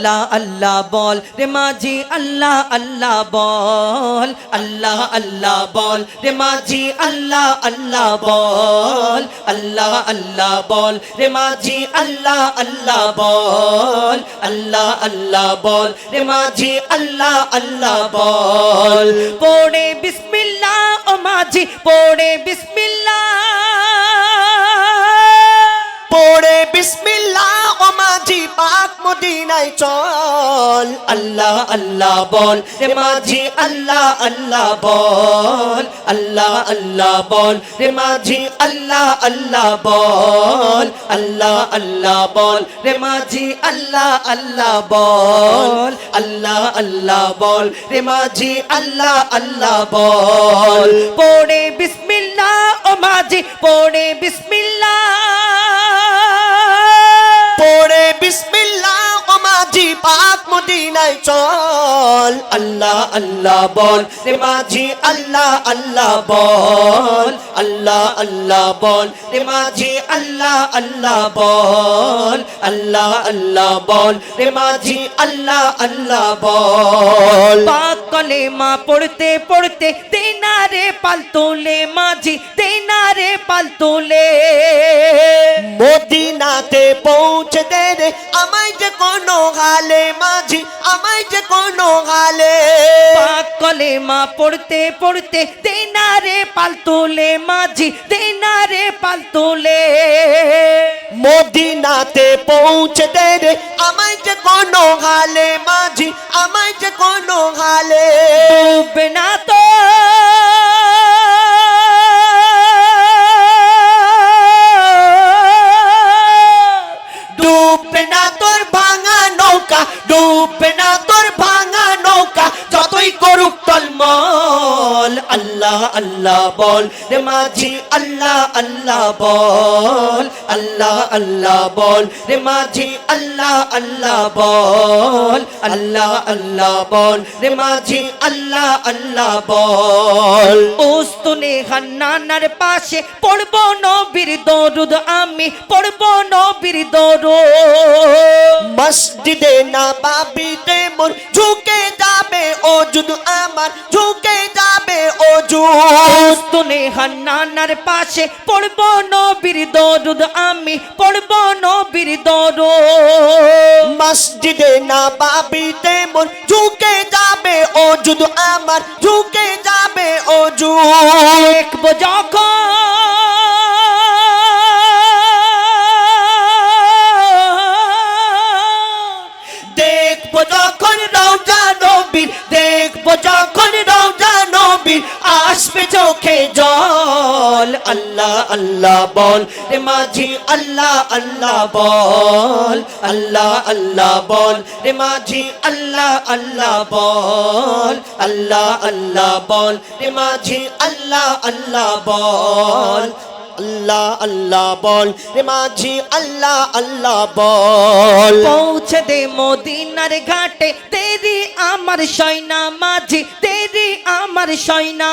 আল্লাহ আল্লাহ বল। রে মাঝি, আল্লাহ আল্লাহ বল। আল্লাহ আল্লাহ বল। রে মাঝি, আল্লাহ আল্লাহ বল। আল্লাহ আল্লাহ বল। রে মাঝি, আল্লাহ আল্লাহ বল। আল্লাহ আল্লাহ বল। রে মাঝি, আল্লাহ আল্লাহ বল। পড়ে বিসমিল্লাহ, ও মাঝি, পড়ে বিসমিল্লাহ। পড়ে বিসমিল্লাহ ও মাঝি পাক মদিনায় চল। আল্লাহ আল্লাহ বল। রে মাঝি, আল্লাহ আল্লাহ বল। আল্লাহ আল্লাহ বল। রে মাঝি, আল্লাহ আল্লাহ বল। আল্লাহ আল্লাহ বল। রে মাঝি, আল্লাহ আল্লাহ বল। আল্লাহ আল্লাহ বল। রে মাঝি, আল্লাহ আল্লাহ বল। পড়ে বিসমিল্লাহ, ও মাঝি, পড়ে বিসমিল্লাহ। মাঝি পাক মদিনায় চল। আল্লাহ আল্লাহ বল। রে মাঝি আল্লাহ আল্লাহ বল। আল্লাহ আল্লাহ বল। রে মাঝি আল্লাহ আল্লাহ বল। আল্লাহ আল্লাহ বল। রে মাঝি আল্লাহ আল্লাহ বল। পাক কলেমা পড়তে পড়তে তেনারে পাল তোলে মাঝি তেনারে পাল তোলে। মদিনাতে পৌঁছে দে। রে আমায় যে কোনো গালে মাঝি আমায় যে কোনো গালে পাক কলেমা পড়তে পড়তে তেনা রে পাল তোলে মাঝি তেনা রে পাল তোলে মদিনাতে পৌঁছে দে। রে আমায় যে কোনো গালে মাঝি আমায় যে কোনো গালে ডুবে না তো। টলমল আল্লাহ আল্লাহ বল। রে মাঝি আল্লাহ আল্লাহ বল। আল্লাহ আল্লাহ বল। রে মাঝি আল্লাহ আল্লাহ বল। আল্লাহ আল্লাহ বল। রে মাঝি আল্লাহ আল্লাহ বল। উস্তুনে হান্নানার পাশে পড়ব নবীর দরুদ আমি পড়ব নবীর দরুদ। মসজিদে না বাবিতে মোর ঝুঁকে যাবে ও যুদু আমার ঝুঁকে যাবে। তুনে হান্নানার পাশে পড়ব নবীর দরুদ আমি পড়ব নবীর দরুদ। মসজিদে না বাবিতে তেমন ঝুঁকে যাবে ও যুদু আমার ঝুঁকে যাবে ও দেখব যখন চোখে জল। আল্লাহ আল্লাহ বল। রে মাঝি, আল্লাহ আল্লাহ বল। আল্লাহ আল্লাহ বল। রে মাঝি, আল্লাহ আল্লাহ বল। আল্লাহ আল্লাহ বল। রে মাঝি, আল্লাহ আল্লাহ বল। আল্লাহ আল্লাহ বল। রে মাঝি আল্লাহ আল্লাহ বল। পৌঁছে দে মদিনার ঘাটে। তেরি আমার সৈনা মাঝি তেরি আমার সৈনা।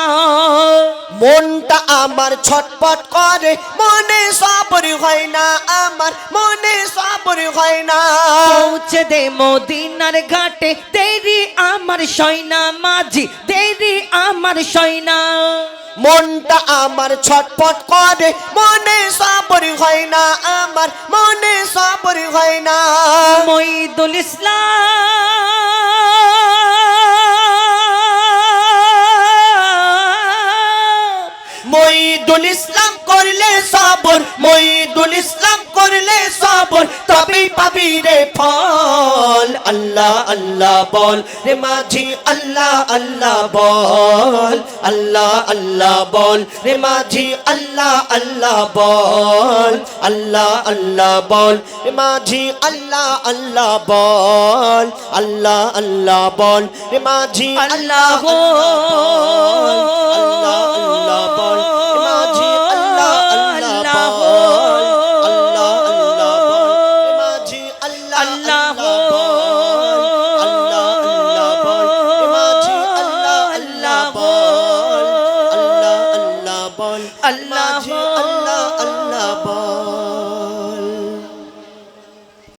মনটা আমার ছটপট করে। মনে সবর হয় না আমার মনে সবর হয় না। পৌঁছে দে মদিনার ঘাটে। তেরি আমার সৈনা মাঝি তেরি আমার সৈনা। মনটা আমার ছটপট করে, মনে সবর হয় না আমার, মনে সবর হয় না। মঈদুল ইসলাম মঈদুল ইসলাম করলে সবর মঈদুল ইসলাম করলে সবর, তবেই পাবি রে ফল। আল্লাহ আল্লাহ বল, রে মাঝি, আল্লাহ আল্লাহ বল। আল্লাহ আল্লাহ বল, রে মাঝি, আল্লাহ আল্লাহ বল। আল্লাহ আল্লাহ বল এ মাঝি, আল্লাহ আল্লাহ বল। আল্লাহ আল্লাহ বল এ মাঝি, আল্লাহ আল্লাহ আল্লাহ